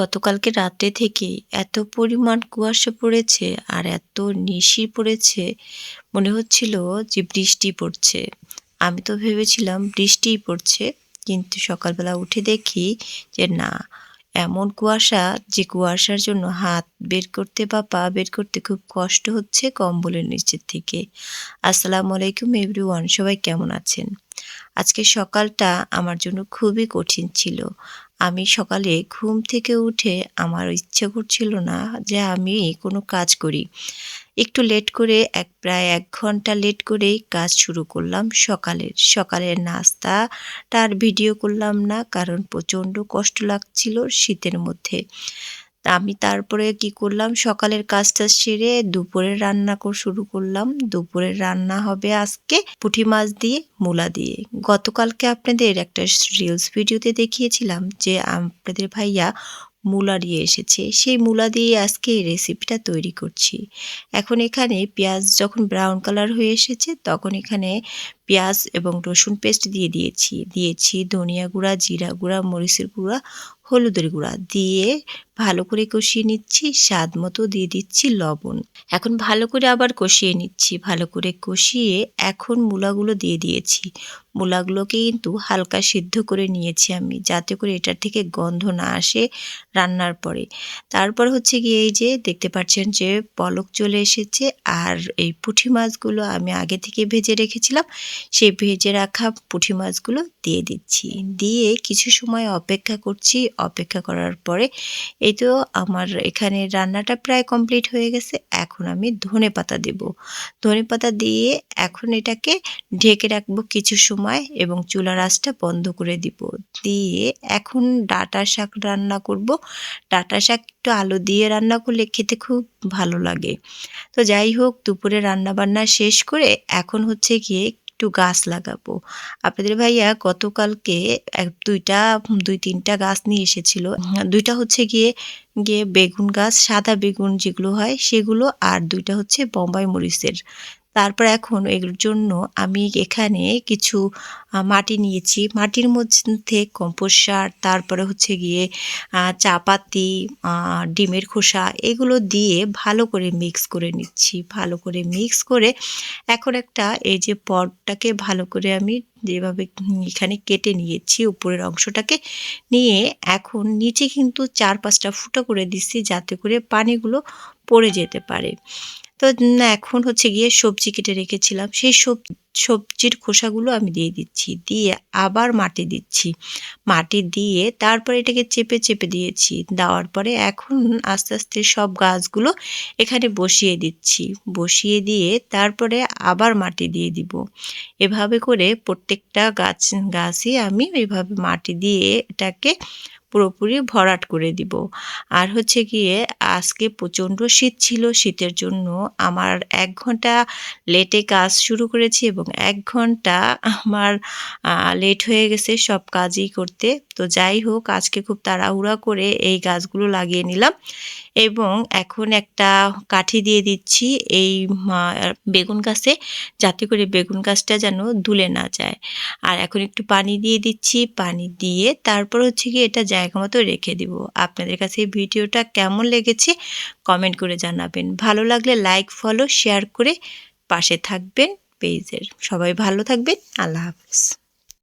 গতকালকে রাতে থেকে এত পরিমাণ কুয়াশা পড়েছে আর এত নিশি পড়েছে, মনে হচ্ছিল যে বৃষ্টি পড়ছে। আমি তো ভেবেছিলাম বৃষ্টিই পড়ছে, কিন্তু সকালবেলা উঠে দেখি যে না, এমন কুয়াশা যে কুয়াশার জন্য হাত বের করতে বা পা বের করতে খুব কষ্ট হচ্ছে কম্বলের নিচের থেকে। আসসালামু আলাইকুম এভরিওয়ান, সবাই কেমন আছেন? আজকে সকালটা আমার জন্য খুবই কঠিন ছিল। আমি সকালে ঘুম থেকে উঠে আমার ইচ্ছে করছিল না যে আমি কোনো কাজ করি। একটু লেট করে এক, প্রায় এক ঘণ্টা লেট করেই কাজ শুরু করলাম সকালের। সকালের নাস্তা তার ভিডিও করলাম না কারণ প্রচণ্ড কষ্ট লাগছিল শীতের মধ্যে। আমি তারপরে কি করলাম? সকালের কাজটা সেরে দুপুরে রান্না শুরু করলাম। দুপুরের রান্না হবে আজকে পুঁটি মাছ দিয়ে, মূলা দিয়ে। গতকালকে আপনাদের একটা রিলস ভিডিওতে দেখিয়েছিলাম যে আপনাদের ভাইয়া মূলা দিয়ে এসেছে। সেই মূলা দিয়ে আজকে এই রেসিপিটা তৈরি করছি। এখন এখানে পেঁয়াজ যখন ব্রাউন কালার হয়ে এসেছে, তখন এখানে পেঁয়াজ এবং রসুন পেস্ট দিয়ে দিয়েছি। দিয়েছি ধনিয়া গুঁড়া, জিরা গুঁড়া, মরিচের গুঁড়া হলুদের গুঁড়া দিয়ে ভালো করে কষিয়ে নিচ্ছি, স্বাদ মতো দিয়ে দিচ্ছি লবণ। এখন ভালো করে আবার কষিয়ে নিচ্ছি, ভালো করে কষিয়ে এখন মূলাগুলো দিয়ে দিয়েছি। মূলাগুলোকে কিন্তু হালকা সিদ্ধ করে নিয়েছি আমি, যাতে করে এটার থেকে গন্ধ না আসে রান্নার পরে। তারপর হচ্ছে গিয়ে এই যে দেখতে পাচ্ছেন যে পলক চলে এসেছে, আর এই পুঁটি মাছগুলো আমি আগে থেকে ভেজে রেখেছিলাম, সেই ভেজে রাখা পুঁটি মাছগুলো দিয়ে দিচ্ছি। দিয়ে কিছু সময় অপেক্ষা করছি অপেক্ষা করার পরে, এই তো আমার এখানে রান্নাটা প্রায় কমপ্লিট হয়ে গেছে, এখন আমি ধনে পাতা দেব। ধনে পাতা দিয়ে এখন এটাকে ঢেকে রাখব কিছু সময় এবং চুলা রাসটা বন্ধ করে দিব। দিয়ে এখন ডাটা শাক রান্না করব। ডাটা শাক একটু আলু দিয়ে রান্না করলে খেতে খুব ভালো লাগে। তো যাই হোক, দুপুরে রান্না বান্না শেষ করে এখন হচ্ছে গিয়ে একটু গাছ লাগাবো। আপনাদের ভাইয়া গতকালকে এক, দুইটা, দুই, তিনটা গাছ নিয়ে এসেছিল। দুইটা হচ্ছে গিয়ে গিয়ে বেগুন গাছ, সাদা বেগুন যেগুলো হয় সেগুলো আর দুইটা হচ্ছে বোম্বাই মরিচের। তারপর এখন এর জন্য আমি এখানে কিছু মাটি নিয়েছি। মাটির মধ্যে কম্পোস্ট সার, তারপরে হচ্ছে গিয়ে চাপাতি ডিমের খোসা এগুলো দিয়ে ভালো করে মিক্স করে নিচ্ছি। ভালো করে মিক্স করে এখন একটা এই যে পটটাকে ভালো করে আমি যেভাবে এখানে কেটে নিয়েছি উপরের অংশটাকে নিয়ে এখন নিচে কিন্তু চার পাঁচটা ফুটো করে দিচ্ছি যাতে করে পানিগুলো পড়ে যেতে পারে। তো না, এখন হচ্ছে গিয়ে সবজি কেটে রেখেছিলাম। সেই সব, সবজির খোসাগুলো আমি দিয়ে দিচ্ছি, দিয়ে আবার মাটি দিচ্ছি। মাটি দিয়ে তারপরে এটাকে চেপে চেপে দিয়েছি। দেওয়ার পরে এখন আস্তে আস্তে সব গাছগুলো এখানে বসিয়ে দিচ্ছি। বসিয়ে দিয়ে তারপরে আবার মাটি দিয়ে দিব। এভাবে করে প্রত্যেকটা গাছ, গাছই আমি এভাবে মাটি দিয়ে এটাকে পুরোপুরি ভরাট করে দিব। আর হচ্ছে গিয়ে আজকে প্রচণ্ড শীত ছিল, শীতের জন্য আমার এক ঘণ্টা লেটে কাজ শুরু করেছি এবং এক ঘণ্টা আমার লেট হয়ে গেছে সব কাজই করতে। তো যাই হোক, আজকে খুব তাড়াহুড়া করে এই গাছগুলো লাগিয়ে নিলাম এবং এখন একটা কাঠি দিয়ে দিচ্ছি এই বেগুন গাছে যাতে করে বেগুন গাছটা যেন দুলে না যায়। আর এখন একটু পানি দিয়ে দিচ্ছি, পানি দিয়ে তারপর হচ্ছে কি এটা জায়গা মতো রেখে দিব। আপনাদের কাছে এই ভিডিওটা কেমন লেগেছে কমেন্ট করে জানাবেন। ভালো লাগলে লাইক, ফলো, শেয়ার করে পাশে থাকবেন পেজের। সবাই ভালো থাকবেন। আল্লাহ হাফিজ।